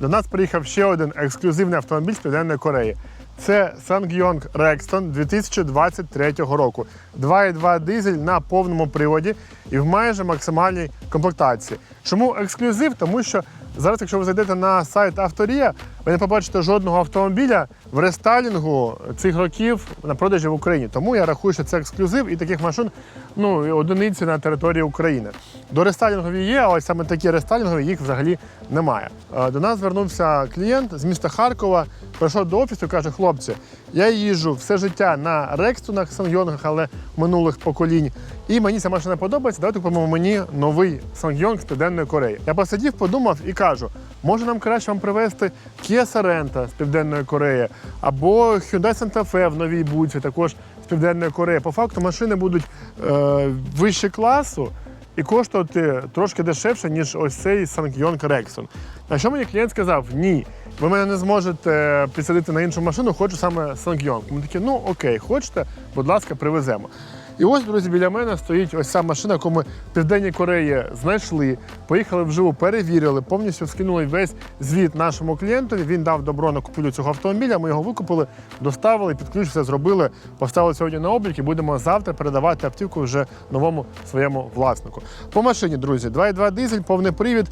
До нас приїхав ще один ексклюзивний автомобіль з Південної Кореї. Це Sangyong Rexton 2023 року. 2,2 дизель на повному приводі і в майже максимальній комплектації. Чому ексклюзив? Тому що зараз, якщо ви зайдете на сайт Авторія, ви не побачите жодного автомобіля в рестайлінгу цих років на продажі в Україні. Тому я рахую, що це ексклюзив і таких машин ну, одиниці на території України. До рестайлінгові є, а ось саме такі рестайлінгові їх взагалі немає. Е, До нас звернувся клієнт з міста Харкова, прийшов до офісу і каже: хлопці, я їжджу все життя на Рекстонах, Сангйонгах, але минулих поколінь. І мені ця машина подобається. Давайте купимо мені новий Сангйонг з Південної Кореї. Я посидів, подумав і кажу: може нам краще вам привезти Kia Sorento з Південної Кореї або Hyundai Santa Fe в новій буці, також з Південної Кореї. По факту машини будуть е, вище класу і коштувати трошки дешевше, ніж ось цей Ssangyong Rexon. На що мені клієнт сказав: ні, ви мене не зможете підсадити на іншу машину, хочу саме Ssangyong. Ми такі, ну окей, хочете, будь ласка, привеземо. І ось, друзі, біля мене стоїть ось ця машина, яку ми в Південній Кореї знайшли, поїхали вживу, перевірили, повністю скинули весь звіт нашому клієнтові. Він дав добро на купівлю цього автомобіля. Ми його викупили, доставили, під ключ все зробили, поставили сьогодні на облік і будемо завтра передавати автівку вже новому своєму власнику. По машині, друзі, 2,2 дизель, повний привід.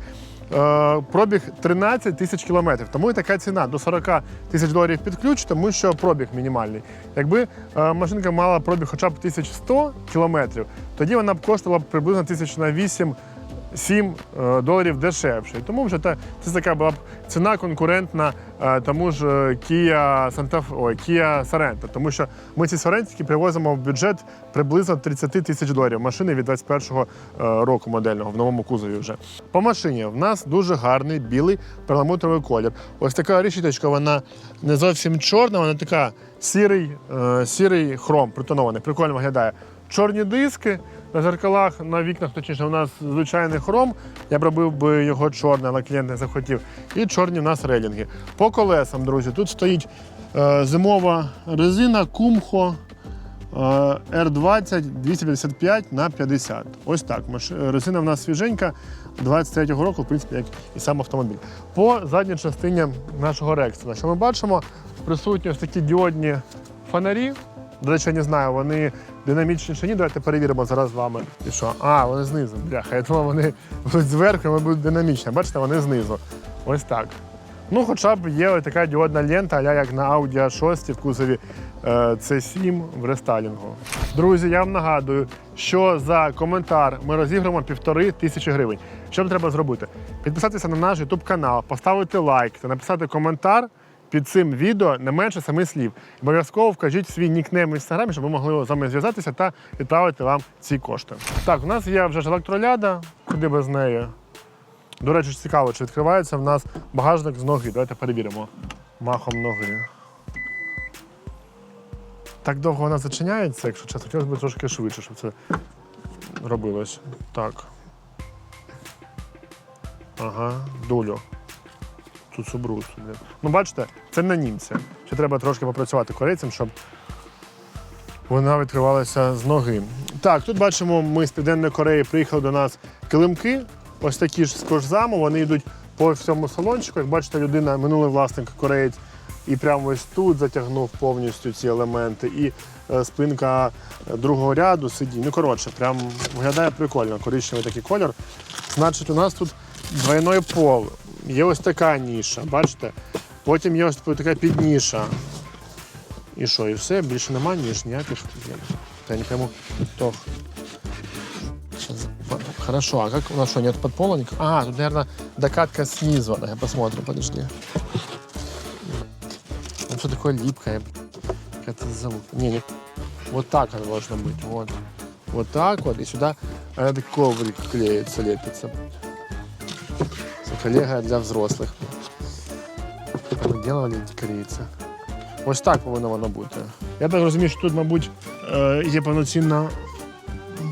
Е, Пробіг 13 тисяч кілометрів. Тому і така ціна до 40 тисяч доларів під ключ, тому що пробіг мінімальний. Якби е, машинка мала пробіг хоча б 1100 кілометрів, тоді вона б коштувала приблизно тисяч на 8 7 е, доларів дешевше. Тому вже та, це така була б ціна конкурентна е, тому ж е, Kia Santa ой, Kia Sorento. Тому що ми ці Sorento привозимо в бюджет приблизно 30 тисяч доларів. Машини від 21-го е, року модельного в новому кузові вже. По машині в нас дуже гарний білий перламутровий колір. Ось така рішіточка, вона не зовсім чорна, вона така сірий, сірий хром, притонований. Прикольно виглядає. Чорні диски на зеркалах, на вікнах, точніше, у нас звичайний хром. Я б робив би його чорний, але клієнт не захотів. І чорні у нас релінги. По колесам, друзі, тут стоїть е, зимова резина Kumho е, R20 255 на 50. Ось так. Резина в нас свіженька 23-го року, в принципі, як і сам автомобіль. По задній частині нашого Рекстона, що ми бачимо, присутні ось такі діодні фонарі. До речі, я не знаю, вони динамічні ні. Давайте перевіримо зараз з вами. І що? А, вони знизу. Бляха, я думав, вони будуть зверху, вони будуть динамічні. Бачите, вони знизу. Ось так. Ну, хоча б є ось така діодна лента, а як на Audi A6 в кузові е, C7 в рестайлінгу. Друзі, я вам нагадую, що за коментар ми розіграємо півтори тисячі гривень. Що треба зробити? Підписатися на наш YouTube канал, поставити лайк та написати коментар під цим відео не менше семи слів. Обов'язково вкажіть свій нікнейм в інстаграмі, щоб ми могли з вами зв'язатися та відправити вам ці кошти. Так, у нас є вже ж електроляда, куди без неї. До речі, цікаво, чи відкривається в нас багажник з ноги. Давайте перевіримо. Махом ноги. Так довго вона зачиняється, якщо чесно, хотілося б трошки швидше, щоб це робилось. Так. Ага, долю. Тут. Ну, бачите, це на німця. Ще треба трошки попрацювати корейцем, щоб вона відкривалася з ноги. Так, тут бачимо, ми з Південної Кореї приїхали до нас килимки. Ось такі ж з кожзаму, вони йдуть по всьому салончику. Як бачите, людина, минулий власник кореєць, і прямо ось тут затягнув повністю ці елементи. І е, спинка е, другого ряду сидінь. Ну, коротше, прям виглядає прикольно. Коричневий такий колір. Значить, у нас тут двойной пол. Є ось така ніша, бачите? Потім є ось така підніша. І що, і все? Більше нема ніж ніяких. Та я не пойму. То. Щас, по- Хорошо, а как у нас что, нет подпола? никак- А, тут, наверное, докатка снизу. Давай посмотрим, подожди. Ну, что такое липкое? Как это зовут? Не, не. Вот так оно должно быть. Вот. Вот так вот. И сюда этот коврик клеится, лепится. Это коллега для взрослых. Как вони делали ті корейці. Ось так повинно воно бути. Я так розумію, що тут, мабуть, е, є повноцінна,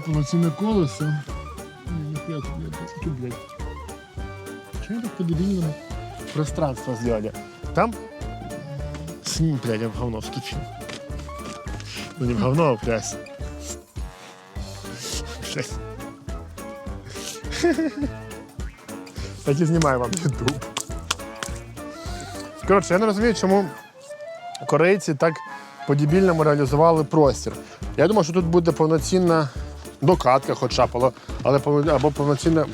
повноцінне колесо. Ні, ніхуя тут, блядь, тут, блядь. Чому так по-дебільному пространство зробили? Там Сні, блядь, я в говно вскочив. Ну не в говно, а в грязь. Блядь. Так і знімаю вам ютуб. Коротше, я не розумію, чому корейці так по-дебільному реалізували простір. Я думав, що тут буде повноцінна докатка, хоча б, але- або повноцінна.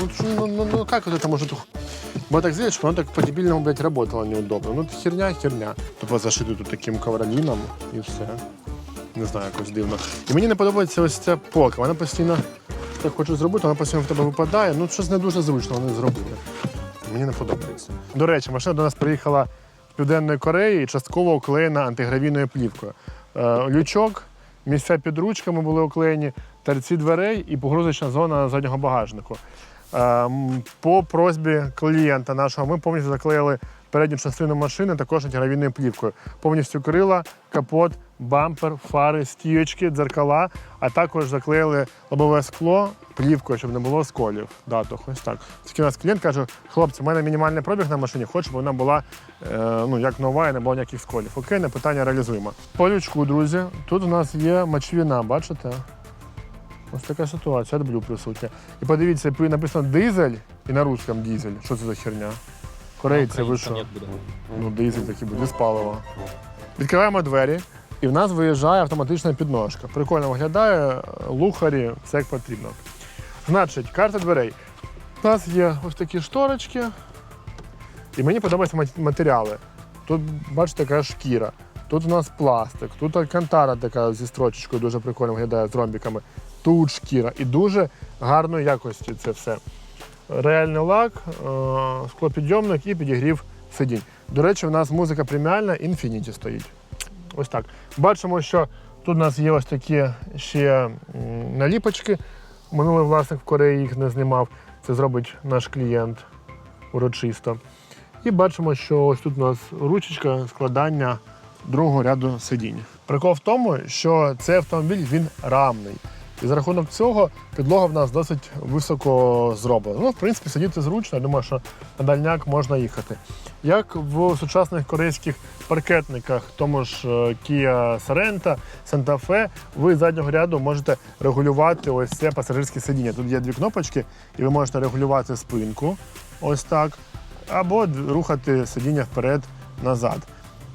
Ну, ну, ну, ну як это може тут? Бо так здається, воно так по-дебільному, блядь, работало неудобно. Ну, херня, херня. Тупо зашити тут таким ковроліном і все. Не знаю, якось дивно. І мені не подобається ось ця полка. Вона постійно так хочу зробити, вона постійно в тебе випадає. Ну, щось не дуже зручно вони зробили. Мені не подобається. До речі, машина до нас приїхала з Південної Кореї частково оклеєна антигравійною плівкою. Е, лючок, місця під ручками були оклеєні, торці дверей і погрузочна зона заднього багажнику. Е, По просьбі клієнта нашого ми повністю заклеїли передню частину машини також антигравійною плівкою. Повністю крила, капот, бампер, фари, стійочки, дзеркала, а також заклеїли лобове скло плівкою, щоб не було сколів. Дату, ось так. Такий у нас клієнт каже: хлопці, у мене мінімальний пробіг на машині, хочу, щоб вона була е, ну, як нова і не було ніяких сколів. Окей, не питання реалізуємо. По лючку, друзі, тут у нас є мочвіна, бачите? Ось така ситуація, люблю присутня. І подивіться, написано дизель і на русском дизель. Що це за херня? Корейці, ви що? Ну, дизель такий буде, палива. Відкриваємо двері, і в нас виїжджає автоматична підножка. Прикольно виглядає, лухарі, все як потрібно. Значить, карта дверей. У нас є ось такі шторочки, і мені подобаються матеріали. Тут, бачите, така шкіра. Тут у нас пластик, тут алькантара така зі строчечкою дуже прикольно виглядає з ромбіками. Тут шкіра. І дуже гарної якості це все. Реальний лак, е, склопідйомник і підігрів сидінь. До речі, у нас музика преміальна Infinity стоїть. Ось так. Бачимо, що тут у нас є ось такі ще наліпочки. Минулий власник в Кореї їх не знімав. Це зробить наш клієнт урочисто. І бачимо, що ось тут у нас ручечка складання другого ряду сидінь. Прикол в тому, що цей автомобіль він рамний. І за рахунок цього підлога в нас досить високо зроблена. Ну, в принципі, сидіти зручно, я думаю, що на дальняк можна їхати. Як в сучасних корейських паркетниках, тому ж е, Kia Sorento, Santa Fe, ви з заднього ряду можете регулювати ось це пасажирське сидіння. Тут є дві кнопочки, і ви можете регулювати спинку, ось так, або рухати сидіння вперед-назад.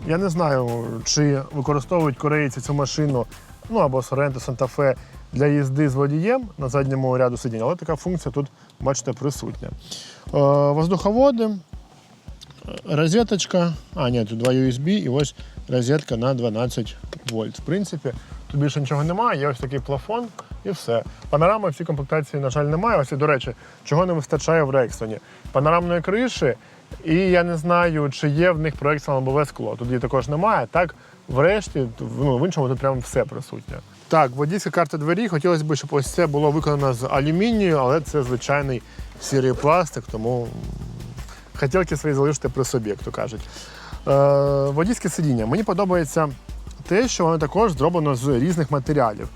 Я не знаю, чи використовують корейці цю машину, ну або Sorento, Santa Fe для їзди з водієм на задньому ряду сидіння, але така функція тут, бачите, присутня. Е, воздуховоди, розеточка, а ні, тут два USB і ось розетка на 12 вольт. В принципі, тут більше нічого немає, є ось такий плафон і все. Панорами в цій комплектації, на жаль, немає. Ось і, до речі, чого не вистачає в Рекстоні. Панорамної криші, і я не знаю, чи є в них проекція лобове скло. Тут її також немає. Так, врешті, ну, в іншому тут прямо все присутнє. Так, водійська карта двері. Хотілося б, щоб ось це було виконано з алюмінію, але це звичайний сірий пластик, тому хотілки свої залишити при собі, як то кажуть. Е, водійське сидіння. Мені подобається те, що воно також зроблено з різних матеріалів.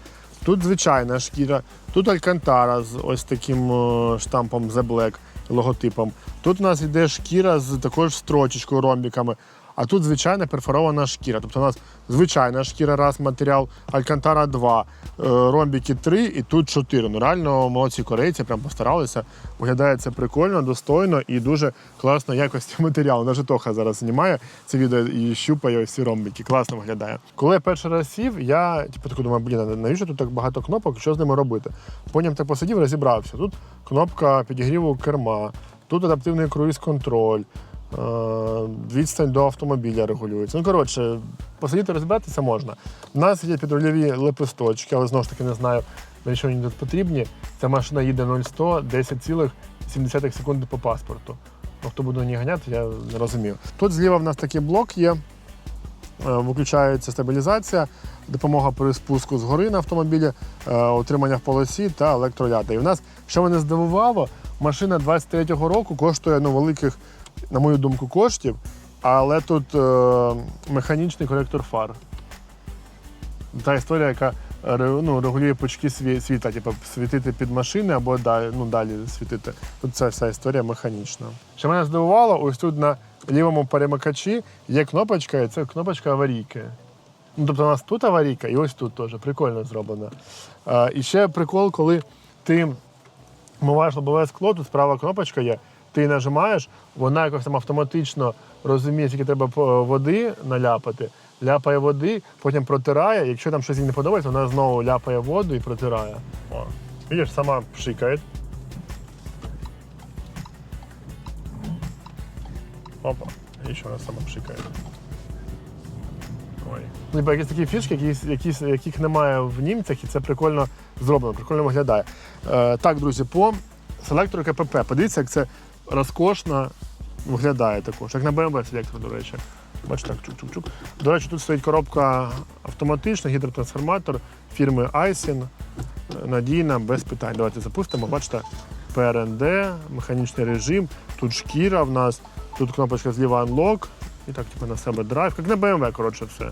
Тут звичайна шкіра, тут алькантара з ось таким е, штампом The Black логотипом. Тут у нас йде шкіра з також строчечкою, ромбіками. А тут звичайна перфорована шкіра. Тобто у нас звичайна шкіра, раз матеріал, Алькантара 2, е, ромбіки 3 і тут 4. Ну реально молодці корейці прям постаралися. Виглядає це прикольно, достойно і дуже класно якості матеріалу. Навіть Тоха зараз знімає це відео і щупає ось ці ромбики. Класно виглядає. Коли я перший раз сів, я типу таку думаю, блін, навіщо тут так багато кнопок, що з ними робити? Потім так посидів, розібрався. Тут кнопка підігріву керма, тут адаптивний круїз-контроль. Е, Відстань до автомобіля регулюється. Ну, коротше, посидіти розібратися можна. У нас є підрульові лепесточки, але знову ж таки не знаю, навіщо вони тут потрібні. Ця машина їде 0-100 10,7 секунди по паспорту. Ну, хто буде на ній ганяти, я не розумію. Тут зліва в нас такий блок є. Е, Виключається стабілізація, допомога при спуску з гори на автомобілі, е, утримання в полосі та електроляда. І в нас, що мене здивувало, машина 23-го року коштує ну, великих, на мою думку, коштів, але тут е, механічний коректор фар. Та історія, яка е, ну, регулює пучки сві- світла, типу світити під машини або далі, ну, далі світити. Тут ця вся історія механічна. Що мене здивувало, ось тут на лівому перемикачі є кнопочка, і це кнопочка аварійки. Ну, тобто у нас тут аварійка і ось тут теж. Прикольно зроблено. А, і ще прикол, коли ти миваєш лобове скло, тут справа кнопочка є. Ти нажимаєш, вона якось там автоматично розуміє, скільки треба води наляпати, ляпає води, потім протирає. Якщо там щось їй не подобається, вона знову ляпає воду і протирає. О. Видиш, сама пшикає. Опа, і ще вона сама пшикає. Ой. Ну, Ніби якісь такі фішки, якісь, якісь, яких немає в німцях, і це прикольно зроблено, прикольно виглядає. Е, так, друзі, по селектору КПП. Подивіться, як це розкошно виглядає також. Як на BMW селектор, до речі. Бачите, так, чук-чук-чук. До речі, тут стоїть коробка автоматична, гідротрансформатор фірми Айсін. Надійна, без питань. Давайте запустимо. Бачите, ПРНД, механічний режим, тут шкіра в нас, тут кнопочка зліва Unlock, і так, типу, на себе драйв. Як на BMW, коротше, все.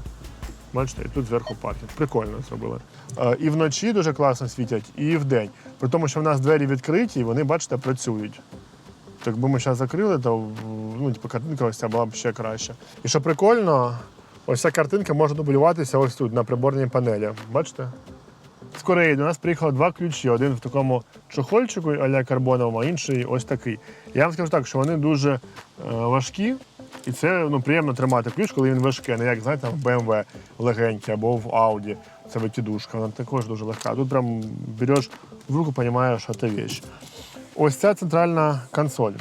Бачите, і тут зверху паркінг. Прикольно зробили. І вночі дуже класно світять, і вдень. При тому, що в нас двері відкриті, і вони, бачите, працюють. Якби ми зараз закрили, то ну, типу, картинка ось ця була б ще краще. І що прикольно, ось ця картинка може дублюватися ось тут, на приборній панелі. Бачите? З Кореї до нас приїхало два ключі. Один в такому чохольчику а-ля карбоновому, а інший ось такий. Я вам скажу так, що вони дуже е, важкі, і це ну, приємно тримати ключ, коли він важкий, не як знаєте, в BMW легенький або в Audi. Це викидушка, вона також дуже легка. Тут прям береш в руку, розумієш, що це вещь. Ось ця центральна консоль.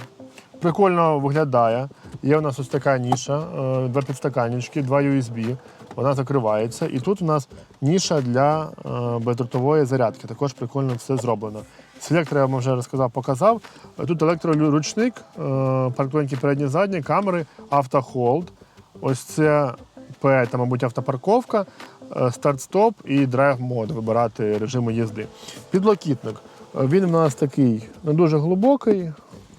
Прикольно виглядає. Є у нас ось така ніша, е, два підстаканнички, два USB. Вона закривається. І тут у нас ніша для е, бездротової зарядки. Також прикольно все зроблено. Селектор я вам вже розказав, показав. Тут електроручник, е, передні задні, камери, автохолд. Ось це P, це, мабуть, автопарковка, старт-стоп і драйв-мод, вибирати режими їзди. Підлокітник. Він у нас такий не дуже глибокий,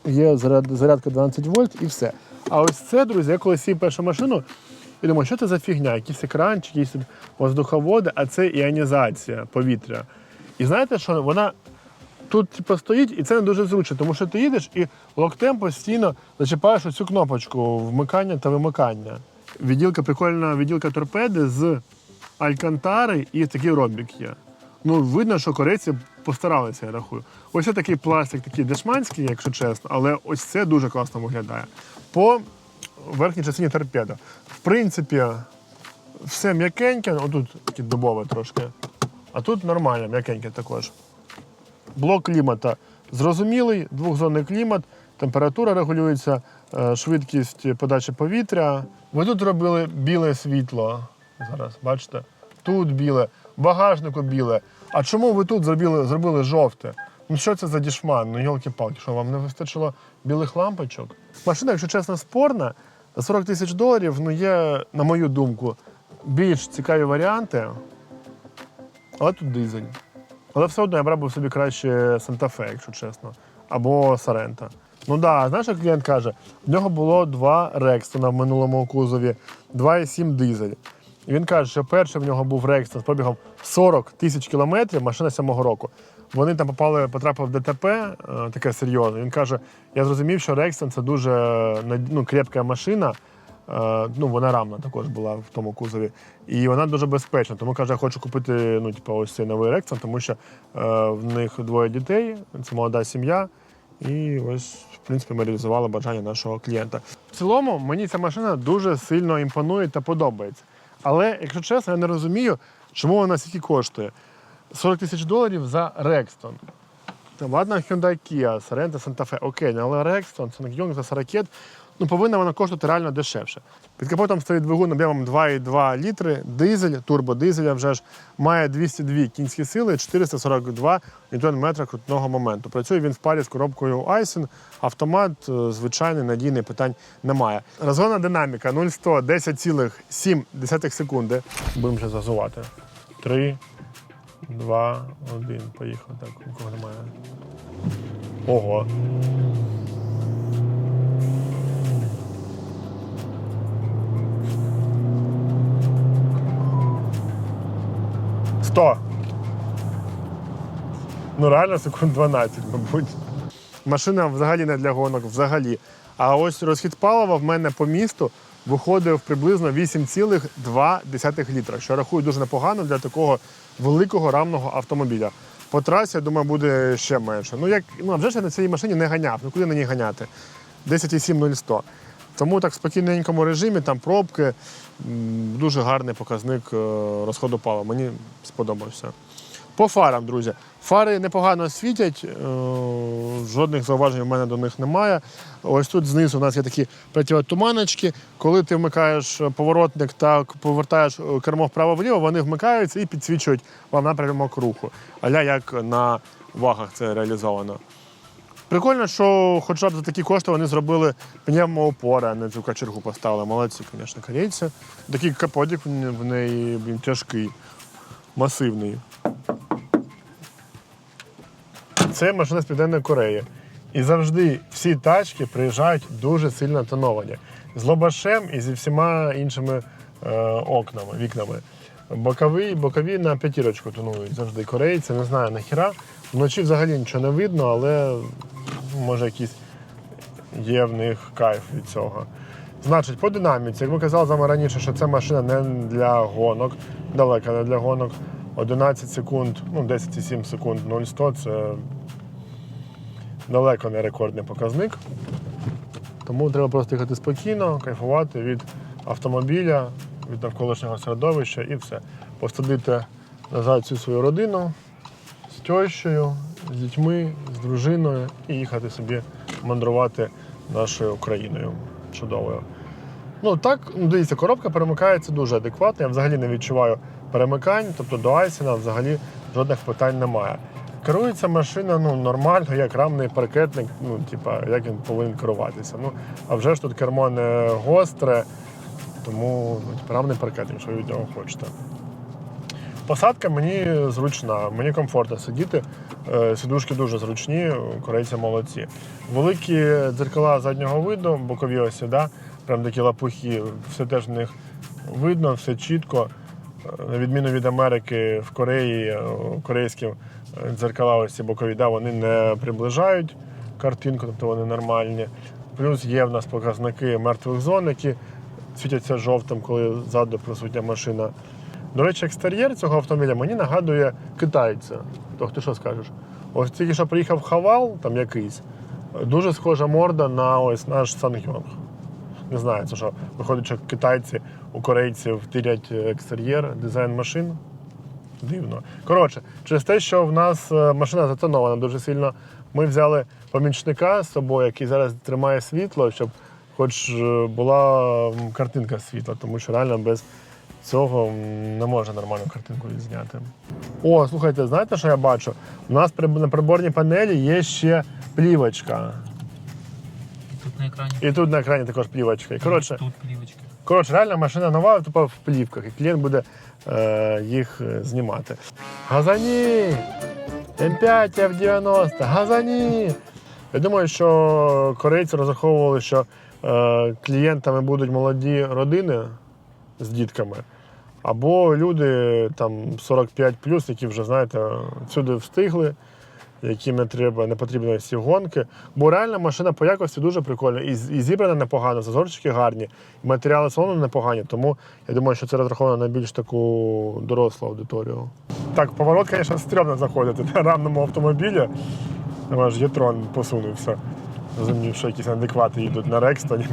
є зарядка 12 вольт і все. А ось це, друзі, я коли сів першу машину і думаю, що це за фігня? Якісь екранчики, якісь воздуховоди, а це іонізація повітря. І знаєте, що вона тут типу, стоїть, і це не дуже зручно, тому що ти їдеш і локтем постійно зачіпаєш оцю кнопочку вмикання та вимикання. Відділка прикольна відділка торпеди з алькантари і такий ромбік є. Ну, видно, що корейці постаралися, я рахую. Ось такий пластик, такий дешманський, якщо чесно, але ось це дуже класно виглядає. По верхній частині торпеда. В принципі, все м'якеньке, отут таке дубове трошки. А тут нормально, м'якеньке також. Блок клімата зрозумілий, двохзонний клімат, температура регулюється, е, швидкість подачі повітря. Ви тут робили біле світло. Зараз, бачите? Тут біле, багажнику біле. А чому ви тут зробили, зробили жовте? Ну що це за дішман? Ну йолки-палки, що вам не вистачило білих лампочок? Машина, якщо чесно, спорна. За 40 тисяч доларів ну, є, на мою думку, більш цікаві варіанти. Але тут дизель. Але все одно я брав би собі краще Санта-Фе, якщо чесно. Або Сарента. Ну да, знаєш, як клієнт каже, в нього було два Рекстона в минулому кузові, 2,7 дизель. І він каже, що перший в нього був Рекстон з пробігом 40 тисяч кілометрів, машина сьомого року. Вони там попали, потрапили в ДТП, е, таке серйозне. Він каже: я зрозумів, що Рекстон це дуже ну, крепка машина. Е, ну, вона рамна також була в тому кузові. І вона дуже безпечна. Тому каже, я хочу купити ну, типу, ось цей новий Рексон, тому що е, в них двоє дітей, це молода сім'я. І ось, в принципі, ми реалізували бажання нашого клієнта. В цілому, мені ця машина дуже сильно імпонує та подобається. Але, якщо чесно, я не розумію, чому вона стільки коштує. 40 тисяч доларів за Рекстон. Ладно, Hyundai Kia, Sorento, Santa Fe, окей, але Rexton, Ssangyong за 40, ну повинна вона коштувати реально дешевше. Під капотом стоїть двигун об'ємом 2,2 літри, дизель, турбодизеля вже ж має 202 кінські сили, 442 ньютон-метра крутного моменту. Працює він в парі з коробкою Aisin, автомат е, звичайний, надійний, питань немає. Розгонна динаміка 0-100 10,7 секунди. Будемо вже зазувати. 3, Два, один, поїхав. Так, нікого немає. Ого. Сто. Ну, реально секунд 12, мабуть. Машина взагалі не для гонок, взагалі. А ось розхід палива в мене по місту виходив приблизно 8,2 літра, що рахую дуже непогано для такого великого рамного автомобіля. По трасі, я думаю, буде ще менше. Ну, як, ну, вже ж я на цій машині не ганяв. Ну куди на ній ганяти? 10,7 Тому так в спокійненькому режимі, там пробки, дуже гарний показник е, розходу палива. Мені сподобався. По фарам, друзі. Фари непогано світять, е, жодних зауважень у мене до них немає. Ось тут знизу у нас є такі противотуманочки. Коли ти вмикаєш поворотник та повертаєш кермо вправо-вліво, вони вмикаються і підсвічують вам напрямок руху. Аля як на вагах це реалізовано. Прикольно, що хоча б за такі кошти вони зробили пневмоопори, а не цю качергу поставили. Молодці, звісно, корейці. Такий капотик в неї блін, тяжкий, масивний. Це машина з Південної Кореї. І завжди всі тачки приїжджають дуже сильно тоновані. З лобашем і зі всіма іншими е, окнами, вікнами. Бокові, бокові на п'ятірочку тонують завжди корейці. Не знаю нахіра. Вночі взагалі нічого не видно, але може якийсь є в них кайф від цього. Значить, по динаміці, як ми казали з вами раніше, що це машина не для гонок, далека не для гонок. 11 секунд, ну 10,7 секунд 0,100 це далеко не рекордний показник. Тому треба просто їхати спокійно, кайфувати від автомобіля, від навколишнього середовища і все. Посадити назад всю свою родину з тещою, з дітьми, з дружиною і їхати собі мандрувати нашою Україною чудовою. Ну так, ну, дивіться, коробка перемикається дуже адекватно. Я взагалі не відчуваю перемикань, тобто до Айсена взагалі жодних питань немає. Керується машина ну, нормально, як рамний паркетник, ну, типа, як він повинен керуватися. Ну, а вже ж тут кермо не гостре, тому ну, типа, рамний паркетник, що ви від нього хочете. Посадка мені зручна, мені комфортно сидіти. Е, Сидушки дуже зручні, корейці молодці. Великі дзеркала заднього виду, бокові осі, да? прям такі лапухи, все теж в них видно, все чітко. Е, На відміну від Америки, в Кореї е, корейські дзеркала ось ці бокові, да, вони не приближають картинку, тобто вони нормальні. Плюс є в нас показники мертвих зон, які світяться жовтим, коли ззаду присутня машина. До речі, екстер'єр цього автомобіля мені нагадує китайця. То ти що скажеш? Ось тільки що приїхав Хавал, там якийсь, дуже схожа морда на ось наш Сангйонг. Не знаю, це що виходить, що китайці у корейців тирять екстер'єр, дизайн машин. Дивно. Коротше, через те, що в нас е, машина затонована дуже сильно, ми взяли помічника з собою, який зараз тримає світло, щоб хоч е, була картинка світла, тому що реально без цього не можна нормальну картинку відзняти. О, слухайте, знаєте, що я бачу? У нас на приборній панелі є ще плівочка. Тут на екрані. І тут на екрані також плівочка. І, коротше, Тут плівочки. Коротше, реально машина нова, тупо в плівках, і клієнт буде е, їх е, знімати. Газані! М5 F90, газані! Я думаю, що корейці розраховували, що е, клієнтами будуть молоді родини з дітками, або люди там 45 які вже, знаєте, всюди встигли, яким не треба, не потрібні всі гонки. Бо реально машина по якості дуже прикольна. І, і зібрана непогано, зазорчики гарні, і матеріали салону непогані. Тому я думаю, що це розраховано на більш таку дорослу аудиторію. Так, поворот, звісно, стрьомно заходити на рамному автомобілі. Аж Єтрон посунувся. Розумів, що якісь адеквати їдуть на Рекстоні.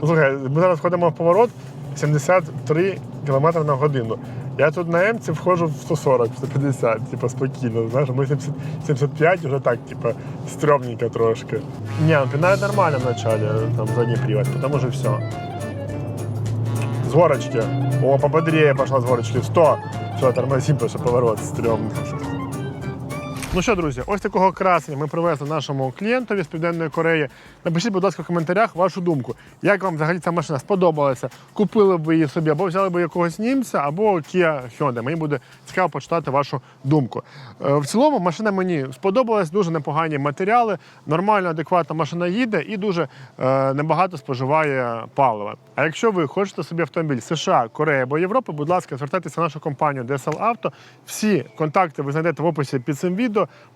Слухай, ми зараз входимо в поворот 73 км на годину. Я тут на М входжу в 140, 150, типу, спокійно. Знаєш, ми 70, 75 вже так, типу, стрьомненько трошки. Ні, ну навіть нормально в началі, там задній привод, потім уже все. С горочки. О, пободрее пошла с горочки. 100. Все, тормозим, потому що поворот стрьомний. Ну що, друзі, ось такого красення ми привезли нашому клієнтові з Південної Кореї. Напишіть, будь ласка, в коментарях вашу думку. Як вам взагалі ця машина сподобалася? Купили б її собі, або взяли б якогось німця, або Kia Hyundai. Мені буде цікаво почитати вашу думку. Е, В цілому машина мені сподобалась, дуже непогані матеріали, нормально, адекватно машина їде і дуже е, небагато споживає палива. А якщо ви хочете собі автомобіль США, Корея або Європи, будь ласка, звертайтеся в нашу компанію DSL Auto. Всі контакти ви знайдете в описі під цим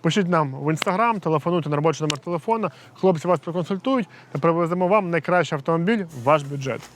Пишіть нам в інстаграм, телефонуйте на робочий номер телефона. Хлопці вас проконсультують та привеземо вам найкращий автомобіль в ваш бюджет.